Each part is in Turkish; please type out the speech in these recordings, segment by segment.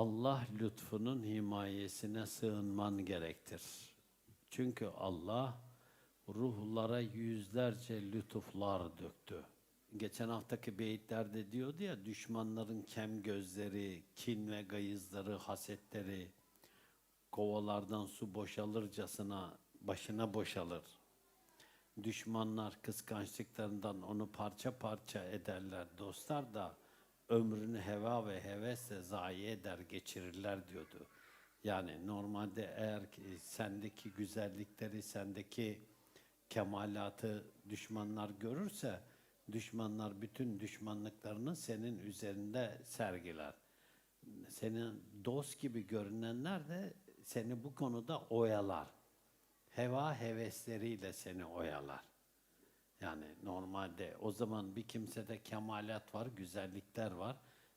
Allah lütfunun himayesine sığınman gerektir. Çünkü Allah ruhlara yüzlerce lütuflar döktü. Geçen haftaki beyitlerde diyordu ya düşmanların kem gözleri, kin ve gayızları, hasetleri, kovalardan su boşalırcasına başına boşalır. Düşmanlar kıskançlıklarından onu parça parça ederler. Dostlar da ömrünü heva ve hevesle zayi eder, geçirirler diyordu. Yani normalde eğer ki sendeki güzellikleri, sendeki kemalatı düşmanlar görürse, düşmanlar bütün düşmanlıklarını senin üzerinde sergiler. Senin dost gibi görünenler de seni bu konuda oyalar. Heva hevesleriyle seni oyalar. Yani normalde o zaman bir kimsede kemalat var, güzellikler var.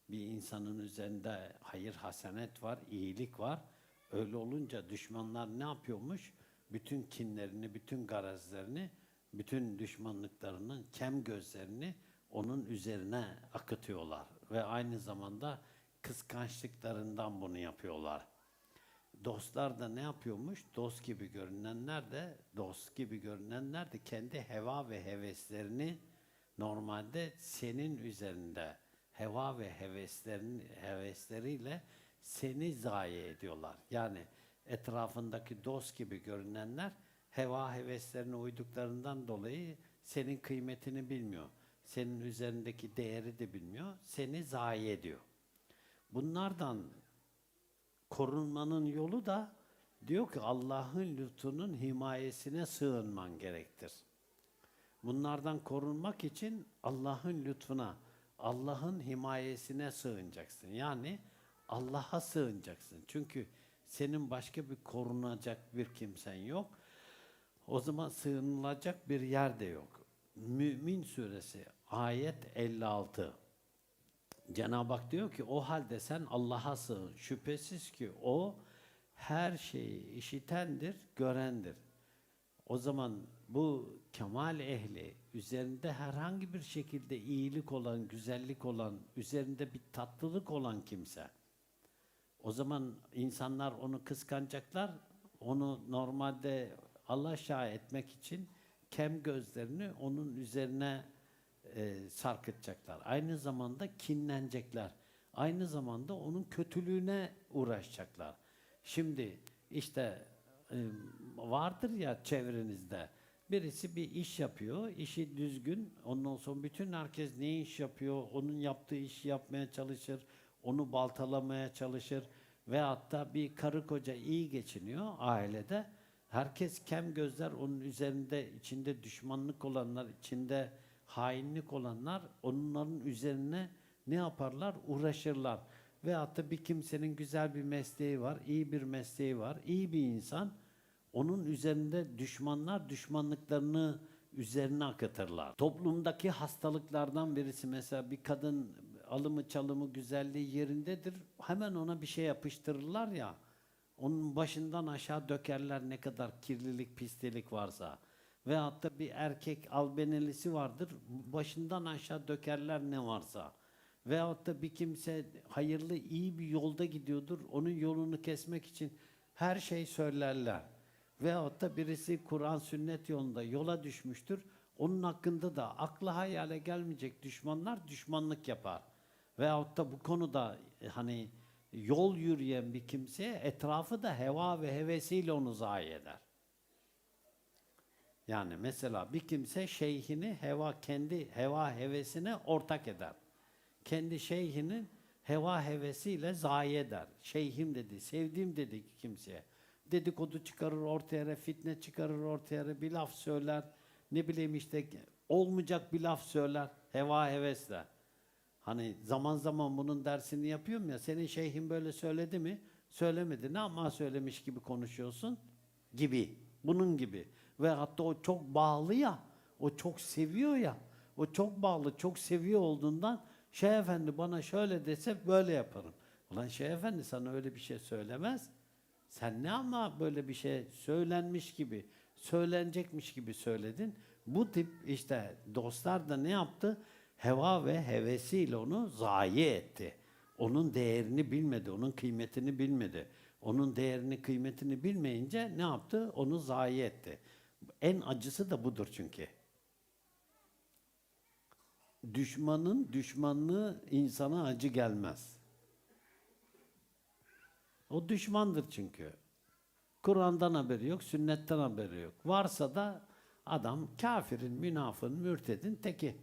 Bir insanın üzerinde hayır hasenet var, iyilik var. Öyle olunca düşmanlar ne yapıyormuş? Bütün kinlerini, bütün garazlerini, bütün düşmanlıklarının kem gözlerini onun üzerine akıtıyorlar. Ve aynı zamanda kıskançlıklarından bunu yapıyorlar. Dostlar da ne yapıyormuş? Dost gibi görünenler de, dost gibi görünenler de kendi heva ve heveslerini normalde senin üzerinde heva ve heveslerin hevesleriyle seni zayi ediyorlar. Yani etrafındaki dost gibi görünenler heva heveslerine uyduklarından dolayı senin kıymetini bilmiyor. Senin üzerindeki değeri de bilmiyor. Seni zayi ediyor. Bunlardan korunmanın yolu da diyor ki Allah'ın lütfunun himayesine sığınman gerektir. Bunlardan korunmak için Allah'ın lütfuna, Allah'ın himayesine sığınacaksın. Yani Allah'a sığınacaksın. Çünkü senin başka bir korunacak bir kimsen yok. O zaman sığınılacak bir yer de yok. Mümin suresi ayet 56. Cenab-ı Hak diyor ki o halde sen Allah'a sığın. Şüphesiz ki o her şeyi işitendir, görendir. O zaman bu kemal ehli üzerinde herhangi bir şekilde iyilik olan, güzellik olan, üzerinde bir tatlılık olan kimse. O zaman insanlar onu kıskanacaklar. Onu normalde Allah şah etmek için kem gözlerini onun üzerine e, sarkıtacaklar. Aynı zamanda kinlenecekler. Aynı zamanda onun kötülüğüne uğraşacaklar. Şimdi işte e, vardır ya çevrenizde birisi bir iş yapıyor, işi düzgün. Ondan sonra bütün herkes ne iş yapıyor, onun yaptığı işi yapmaya çalışır, onu baltalamaya çalışır ve hatta bir karı koca iyi geçiniyor ailede. Herkes kem gözler onun üzerinde, içinde düşmanlık olanlar, içinde hainlik olanlar onların üzerine ne yaparlar? Uğraşırlar. Ve hatta bir kimsenin güzel bir mesleği var, iyi bir mesleği var, iyi bir insan. Onun üzerinde düşmanlar düşmanlıklarını üzerine akıtırlar. Toplumdaki hastalıklardan birisi mesela bir kadın alımı çalımı güzelliği yerindedir. Hemen ona bir şey yapıştırırlar ya. Onun başından aşağı dökerler ne kadar kirlilik, pislik varsa. Ve hatta bir erkek albenelisi vardır. Başından aşağı dökerler ne varsa. Veyahut da bir kimse hayırlı, iyi bir yolda gidiyordur. Onun yolunu kesmek için her şey söylerler. Veyahut da birisi Kur'an sünnet yolunda yola düşmüştür. Onun hakkında da aklı hayale gelmeyecek düşmanlar düşmanlık yapar. Veyahut da bu konuda e, hani yol yürüyen bir kimseye etrafı da heva ve hevesiyle onu zayi eder. Yani mesela bir kimse şeyhini heva kendi heva hevesine ortak eder. Kendi şeyhinin heva hevesiyle zayi eder. Şeyhim dedi, sevdiğim dedi kimseye. Dedikodu çıkarır ortaya, fitne çıkarır ortaya, bir laf söyler. Ne bileyim işte olmayacak bir laf söyler heva hevesle. Hani zaman zaman bunun dersini yapıyorum ya. Senin şeyhin böyle söyledi mi? Söylemedi. Ne ama söylemiş gibi konuşuyorsun? Gibi. Bunun gibi. Ve hatta o çok bağlı ya. O çok seviyor ya. O çok bağlı, çok seviyor olduğundan Şeyh Efendi bana şöyle dese böyle yaparım. Ulan Şeyh Efendi sana öyle bir şey söylemez. Sen ne ama böyle bir şey söylenmiş gibi, söylenecekmiş gibi söyledin. Bu tip işte dostlar da ne yaptı? Heva ve hevesiyle onu zayi etti. Onun değerini bilmedi, onun kıymetini bilmedi. Onun değerini, kıymetini bilmeyince ne yaptı? Onu zayi etti. En acısı da budur çünkü. Düşmanın düşmanlığı insana acı gelmez. O düşmandır çünkü. Kur'an'dan haberi yok, sünnetten haberi yok. Varsa da adam kafirin, münafığın, mürtedin teki.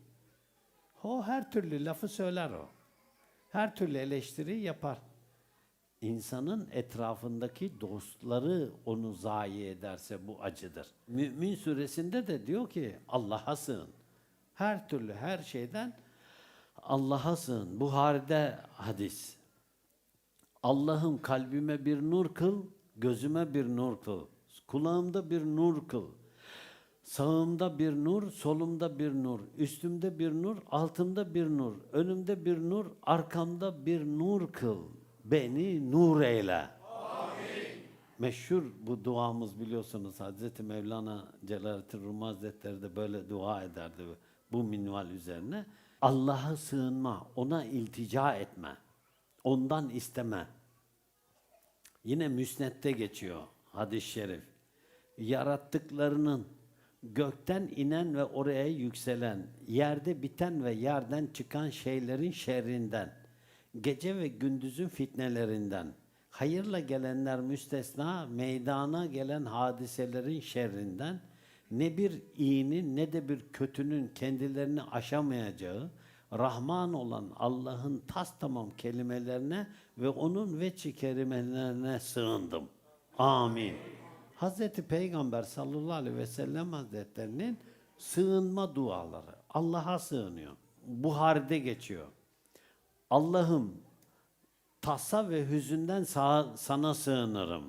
O her türlü lafı söyler o. Her türlü eleştiri yapar. İnsanın etrafındaki dostları onu zayi ederse bu acıdır. Mümin suresinde de diyor ki Allah'a sığın. Her türlü her şeyden Allah'a sığın. Buhari'de hadis. Allah'ım kalbime bir nur kıl, gözüme bir nur kıl, kulağımda bir nur kıl. Sağımda bir nur, solumda bir nur, üstümde bir nur, altımda bir nur, önümde bir nur, arkamda bir nur kıl. Beni nur eyle. Meşhur bu duamız biliyorsunuz. Hazreti Mevlana Celaleddin Rumi Hazretleri de böyle dua ederdi bu minval üzerine. Allah'a sığınma, ona iltica etme. Ondan isteme. Yine müsnette geçiyor hadis-i şerif. Yarattıklarının gökten inen ve oraya yükselen, yerde biten ve yerden çıkan şeylerin şerrinden, gece ve gündüzün fitnelerinden, hayırla gelenler müstesna, meydana gelen hadiselerin şerrinden, ne bir iyinin ne de bir kötünün kendilerini aşamayacağı, Rahman olan Allah'ın tas tamam kelimelerine ve onun veçi kerimelerine sığındım. Amin. Hazreti Peygamber sallallahu aleyhi ve sellem hazretlerinin sığınma duaları. Allah'a sığınıyor. Buhari'de geçiyor. Allah'ım tasa ve hüzünden sa- sana sığınırım.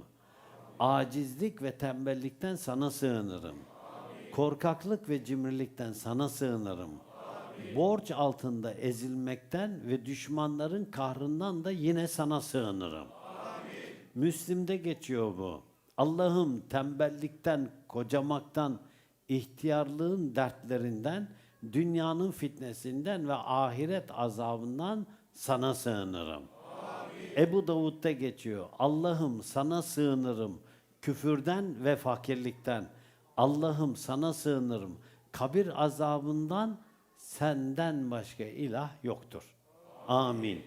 Acizlik ve tembellikten sana sığınırım. Korkaklık ve cimrilikten sana sığınırım. Borç altında ezilmekten ve düşmanların kahrından da yine sana sığınırım. Müslim'de geçiyor bu. Allah'ım tembellikten, kocamaktan, ihtiyarlığın dertlerinden, dünyanın fitnesinden ve ahiret azabından sana sığınırım. Ebu Davud'da geçiyor. Allah'ım sana sığınırım küfürden ve fakirlikten. Allah'ım sana sığınırım kabir azabından senden başka ilah yoktur. Amin.